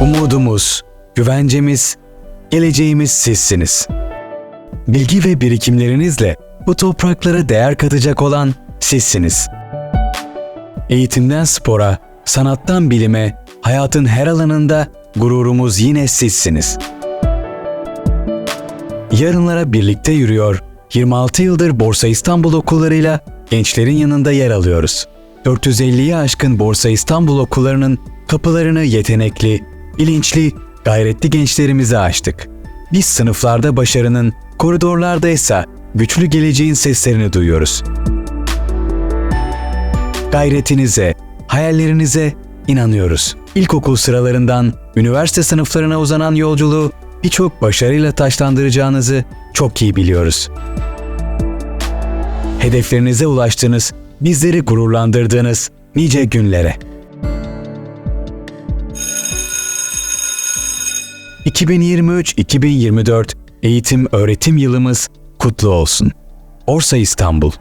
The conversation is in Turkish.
Umudumuz, güvencemiz, geleceğimiz sizsiniz. Bilgi ve birikimlerinizle bu topraklara değer katacak olan sizsiniz. Eğitimden spora, sanattan bilime, hayatın her alanında gururumuz yine sizsiniz. Yarınlara birlikte yürüyor, 26 yıldır Borsa İstanbul okullarıyla gençlerin yanında yer alıyoruz. 450'ye aşkın Borsa İstanbul okullarının kapılarını yetenekli, bilinçli, gayretli gençlerimize açtık. Biz sınıflarda başarının, koridorlarda ise güçlü geleceğin seslerini duyuyoruz. Gayretinize, hayallerinize inanıyoruz. İlkokul sıralarından üniversite sınıflarına uzanan yolculuğu birçok başarıyla taşlandıracağınızı çok iyi biliyoruz. Hedeflerinize ulaştınız, bizleri gururlandırdığınız nice günlere. 2023-2024 eğitim öğretim yılımız kutlu olsun. Orsa İstanbul